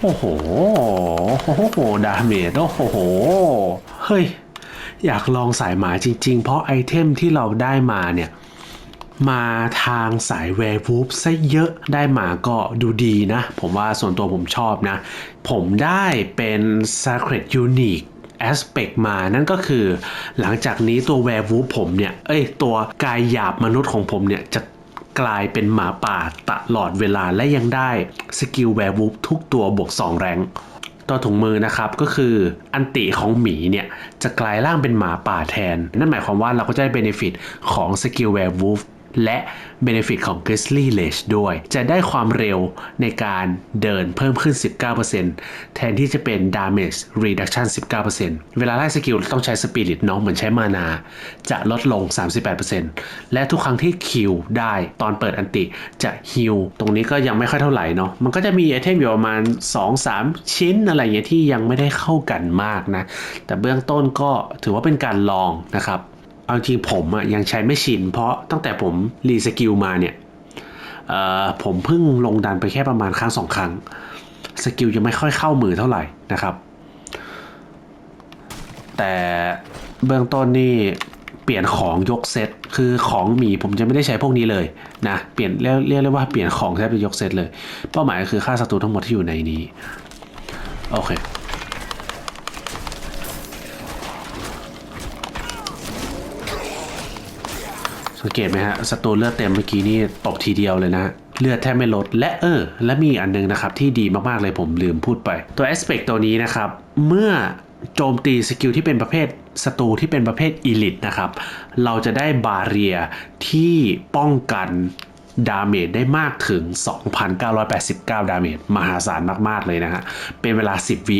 โอ้โห โอ้โห ดาเมจ โอ้โห เฮ้ย อยากลองสายหมาจริง ๆ เพราะไอเทมที่เราได้มาเนี่ย มาทางสายแวร์วูฟซะเยอะ ได้มาก็ดูดีนะ ผมว่าส่วนตัวผมชอบนะ ผมได้เป็น Sacred Unique Aspect มานั่นก็คือ หลังจากนี้ตัวแวร์วูฟผมเนี่ย เอ้ย ตัวกายหยาบมนุษย์ของผมเนี่ย จะ กลายเป็นหมาป่าตลอดเวลาและยังได้สกิลแวร์วูฟทุกตัวบวก 2 แรงต่อถุงมือนะครับก็คืออันติของหมีเนี่ยจะกลายร่างเป็นหมาป่าแทน นั่นหมายความว่าเราก็จะได้เบนฟิตของสกิลแวร์วูฟ และเบนฟิตของ Grizzly Ledge ด้วย จะได้ความเร็วในการเดินเพิ่มขึ้น 19%แทนที่จะเป็น Damage Reduction 19%เวลาไล่สกิลต้องใช้ Spirit เนาะเหมือนใช้มานา จะลดลง 38%และทุกครั้งที่คิวได้ตอนเปิดอันติจะฮิลตรงนี้ก็ยังไม่ค่อยเท่าไหร่เนาะมันก็จะมีไอเทมอยู่ประมาณ 2-3 ชิ้นอะไรเงี้ยที่ยังไม่ได้เข้ากันมากนะ แต่เบื้องต้นก็ถือว่าเป็นการลองนะครับ เอาจริงผมอะยังใช้ไม่ชิน เพราะตั้งแต่ผมรีสกิลมาเนี่ยผมเพิ่งลงดันไปแค่ประมาณครั้งสองครั้ง สกิลยังไม่ค่อยเข้ามือเท่าไหร่นะครับ แต่เบื้องต้นนี่เปลี่ยนของยกเซตคือของหมีผมจะไม่ได้ใช้พวกนี้เลยนะเปลี่ยนเรียกเรียกได้ว่าเปลี่ยนของแทบจะยกเซตเลย เป้าหมายก็คือฆ่าศัตรูทั้งหมดที่อยู่ในนี้ โอเค สังเกตไหมฮะศัตรูเลือดเต็มเมื่อกี้นี่ตบทีเดียวเลยนะเลือดแทบไม่ลด และเออ และมีอันนึงนะครับ ที่ดีมากๆเลยผมลืมพูดไป ตัว Aspect ตัวนี้นะครับ เมื่อโจมตีสกิลที่เป็นประเภทศัตรูที่เป็นประเภท Elite นะครับ เราจะได้บาเรียที่ป้องกันดาเมจได้มากถึง 2,989 ดาเมจมหาศาลมาก ๆ เลยนะฮะ เป็นเวลา 10 วิ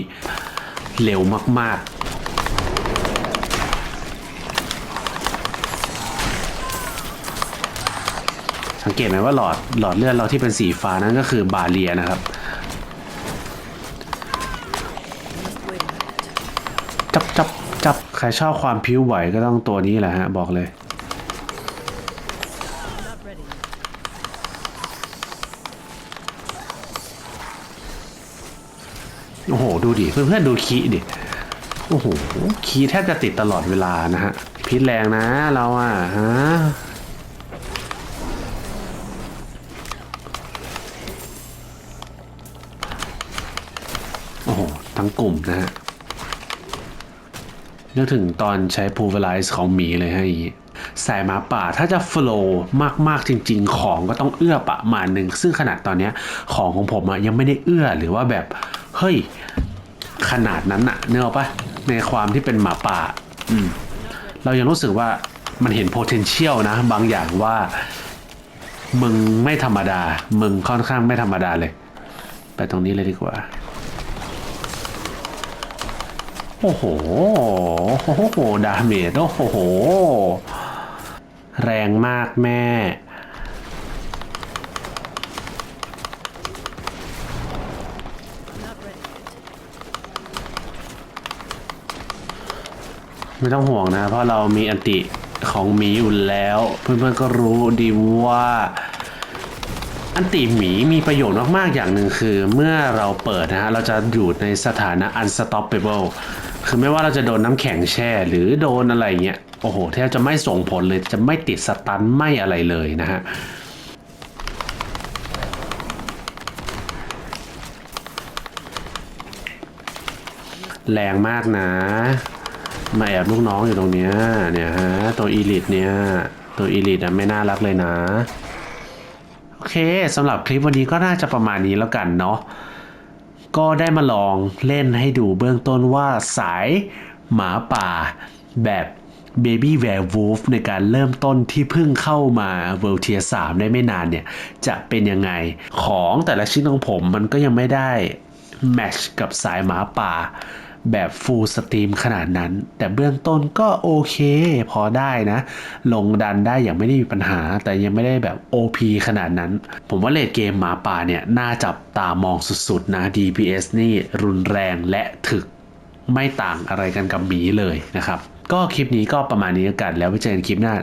เร็วมาก ๆ สังเกตไหมว่าหลอดหลอดเลือดเราที่เป็นสีฟ้านั่นก็คือบาเรียนะครับจับจับจับใครชอบความผิวไหวก็ต้องตัวนี้แหละฮะบอกเลยโอ้โห ดูดิ เพื่อนๆดูคีดิ โอ้โห คีแทบจะติดตลอดเวลานะฮะ พิษแรงนะเราอะฮะ โอ้โห ทั้งกลุ่มนะฮะนึกถึงตอนใช้ pulverize ของหมีเลยฮะอย่างงี้สายหมาป่าถ้าจะโฟล์มาก ๆ จริง ๆ ของก็ต้องเอื้อประมาณหนึ่ง ซึ่งขนาดตอนนี้ของของผมอะยังไม่ได้เอื้อหรือว่าแบบ เฮ้ย ขนาดนั้นอะเนออกปะในความที่เป็นหมาป่า อืม เรายังรู้สึกว่ามันเห็น potential นะ บางอย่างว่า มึงไม่ธรรมดา มึงค่อนข้างไม่ธรรมดาเลย ไปตรงนี้เลยดีกว่า โอ้โห โอ้โห ดาเมจโอ้โห แรงมากแม่ ไม่ต้องห่วงนะ เพราะเรามีอันติของหมีอยู่แล้ว เพื่อนๆก็รู้ดีว่า อันติหมีมีประโยชน์มาก ๆ อย่างหนึ่งคือ เมื่อเราเปิดนะฮะ เราจะอยู่ในสถานะ unstoppable คือไม่ว่าเราจะโดนน้ำแข็งแช่ หรือโดนอะไรเงี้ย โอ้โห แทบจะไม่ส่งผลเลย จะไม่ติดสตันไม่อะไรเลยนะฮะแรงมากนะ มาแอบลูกน้องอยู่ตรงเนี้ยเนี่ยฮะ ตัวอีลิทเนี่ย ตัวอีลิทอะไม่น่ารักเลยนะ โอเคสำหรับคลิปวันนี้ก็น่าจะประมาณนี้แล้วกันเนาะ ก็ได้มาลองเล่นให้ดูเบื้องต้นว่าสายหมาป่าแบบ Baby Werewolf ในการเริ่มต้นที่เพิ่งเข้ามา World Tier 3ได้ไม่นานเนี่ย จะเป็นยังไงของแต่ละชิ้นของผมมันก็ยังไม่ได้แมชกับสายหมาป่า แบบฟูลสตรีมขนาดนั้น แต่เบื้องต้นก็โอเค พอได้นะ ลงดันได้อย่างไม่ได้มีปัญหา แต่ยังไม่ได้แบบ OP ขนาดนั้น ผมว่าเลดเกมหมาป่าเนี่ย น่าจับตามองสุดๆนะ DPS นี่รุนแรงและถึกไม่ต่างอะไรกันกับหมีเลยนะครับ ก็คลิปนี้ก็ประมาณนี้กันแล้วไว้เจอกันคลิปหน้า